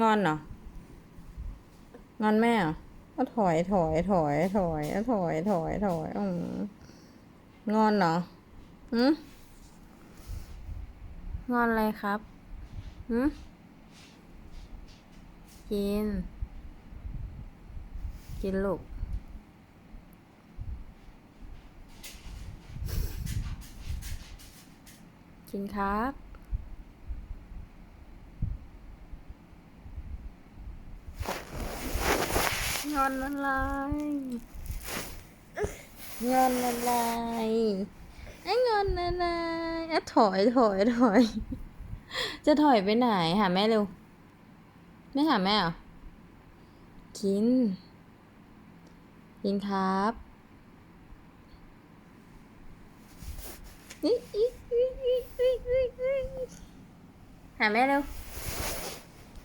งอนเหรองอนแม่เหรอก็ถอยถอยถอยถอยถอยถอยถอยอืมงอนเหรอหืมงอนอะไรครับหืมกิน กินลูกกินครับ งอนอะไร งอนอะไรไอ้งอนอะไรอะถอยถอยถอย จะถอยไปไหน หาแม่เร็ว ไม่หาแม่เหรอกิน กินครับอิอิอิอิอิอิอิหาแม่เร็ว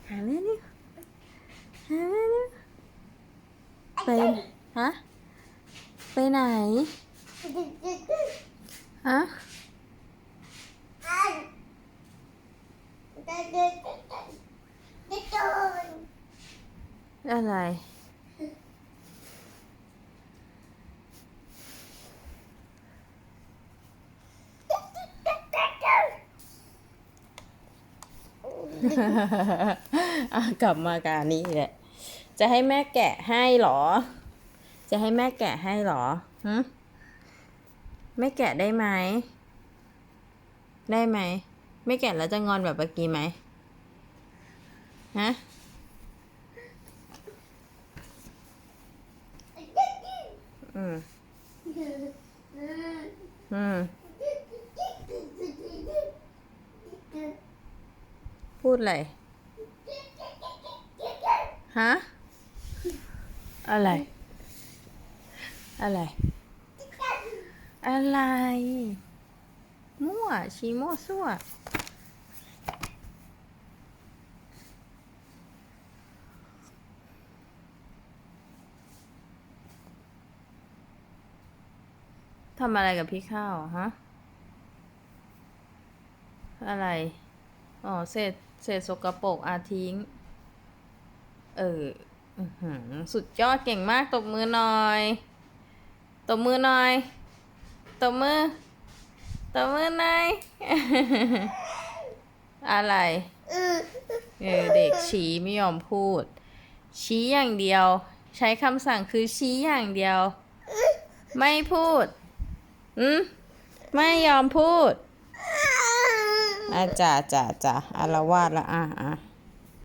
หาแม่เร็วหาแม่ ไปฮะไปไหนฮะอะไรกลับมาการนี้แหละ จะให้แม่แกะให้เหรอ จะให้แม่แกะให้เหรอหึแม่แกะได้ไหม ได้ไหม ไม่แกะแล้วจะงอนแบบเมื่อกี้ไหมฮะอืม อืม พูดอะไรฮะ อะไร อะไร อะไร มั่ว ชีมั่วซั่วทำอะไรกับพี่ข้าวฮะ อะไร อ๋อ เศษ เศษสกปรกอาทิ้ง เออ สุดยอดเก่งมากตบมือหน่อย ตบมือหน่อย ตบมือ ตบมือหน่อย อะไร เออเด็กชี้ไม่ยอมพูด ชี้อย่างเดียว ใช้คำสั่งคือชี้อย่างเดียว ไม่พูด อืมไม่ยอมพูดอาจ่าจ่าจ่าอารวาสละอะอะ